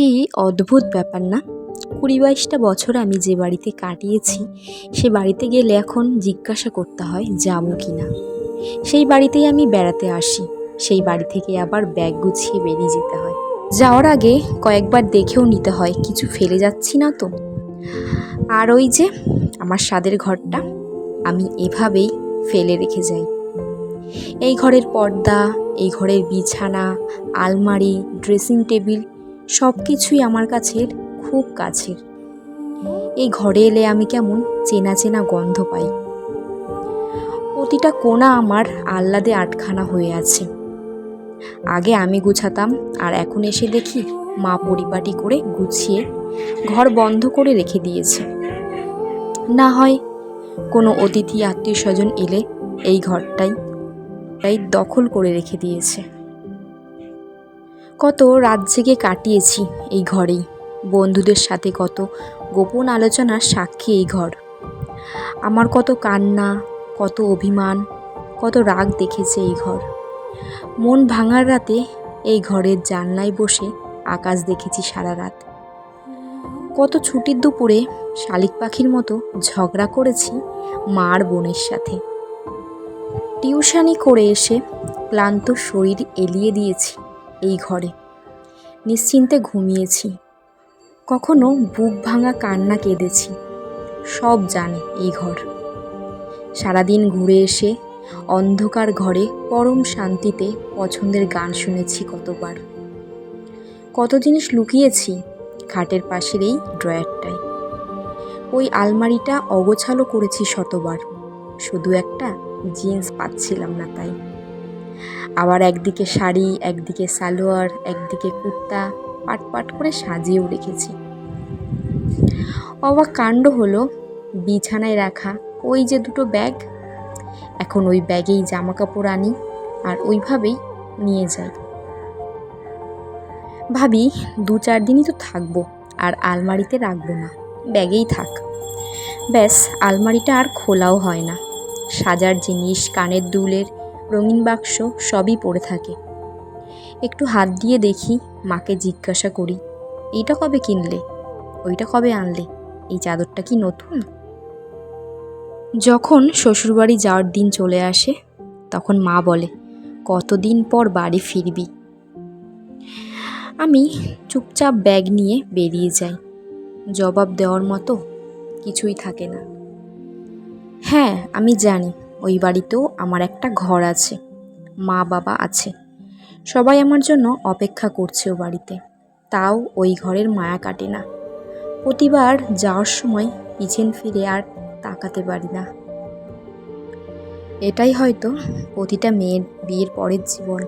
কি অদ্ভুত ব্যাপার না? কুড়ি বাইশটা বছর আমি যে বাড়িতে কাটিয়েছি, সে বাড়িতে গেলে এখন জিজ্ঞাসা করতে হয়, যাব কি না? সেই বাড়িতেই আমি বেড়াতে আসি, সেই বাড়ি থেকে আবার ব্যাগ গুছিয়ে বেরিয়ে যেতে হয়। যাওয়ার আগে কয়েকবার দেখেও নিতে হয়, কিছু ফেলে যাচ্ছি না তো। আর ওই যে আমার স্বাদের ঘরটা, আমি এভাবেই ফেলে রেখে যাই। এই ঘরের পর্দা, এই ঘরের বিছানা, আলমারি, ড্রেসিং টেবিল সব কিছুই আমার কাছের খুব কাছের। এই ঘরে এলে আমি কেমন চেনা চেনা গন্ধ পাই। প্রতিটা কোণা আমার আহ্লাদে আটখানা হয়ে আছে। আগে আমি গুছাতাম আর এখন এসে দেখি মা পরিপাটি করে গুছিয়ে ঘর বন্ধ করে রেখে দিয়েছে। না হয় কোনো অতিথি আত্মীয় স্বজন এলে এই ঘরটাই, তাই দখল করে রেখে দিয়েছে। কত রাত জেগে কাটিয়েছি এই ঘরেই। বন্ধুদের সাথে কত গোপন আলোচনার সাক্ষী এই ঘর। আমার কত কান্না, কত অভিমান, কত রাগ দেখেছে এই ঘর। মন ভাঙার রাতে এই ঘরের জানলায় বসে আকাশ দেখেছি সারা রাত। কত ছুটির দুপুরে শালিক পাখির মতো ঝগড়া করেছি মার বোনের সাথে। টিউশানি করে এসে ক্লান্ত শরীর এলিয়ে দিয়েছি। এই ঘরে। নিশ্চিন্তে ঘুমিয়েছি। কখনো বুক ভাঙা কান্না কেঁদেছি। সব জানে এই ঘর। সারাদিন ঘুরে এসে অন্ধকার ঘরে পরম শান্তিতে পছন্দের গান শুনেছি কতবার। কত জিনিস লুকিয়েছি খাটের পাশের এই ড্রয়ারটায়। ওই আলমারিটা অগোছালো করেছি শতবার। শুধু একটা জিন্স পাচ্ছিলাম না তাই। আবার একদিকে শাড়ি, একদিকে সালোয়ার, একদিকে কুর্তা, পাট পাট করে সাজিয়েও রেখেছি। অবাক কাণ্ড হলো, বিছানায় রাখা ওই যে দুটো ব্যাগ, এখন ওই ব্যাগেই জামা কাপড় আনি আর ওইভাবেই নিয়ে যাই। ভাবি, দু চার দিনই তো থাকব আর আলমারিতে রাখব না, ব্যাগেই থাক। ব্যাস, আলমারিটা আর খোলাও হয় না। সাজার জিনিস, কানের দুলের রঙিন বাক্স সবই পড়ে থাকে। একটু হাত দিয়ে দেখি, মাকে জিজ্ঞাসা করি, এইটা কবে কিনলে? ওইটা কবে আনলে? এই চাদরটা কি নতুন? যখন শ্বশুরবাড়ি যাওয়ার দিন চলে আসে, তখন মা বলে, কতদিন পর বাড়ি ফিরবি? আমি চুপচাপ ব্যাগ নিয়ে বেরিয়ে যাই। জবাব দেওয়ার মতো কিছুই থাকে না। হ্যাঁ আমি জানি। ওই বাড়িতেও আমার একটা ঘর আছে। মা বাবা আছে। সবাই আমার জন্য অপেক্ষা করছে ও বাড়িতে। তাও ওই ঘরের মায়া কাটে না। প্রতিবার যাওয়ার সময় পিছন ফিরে আর তাকাতে পারি না। এটাই হয়তো প্রতিটা মেয়ের বিয়ের পরের জীবন।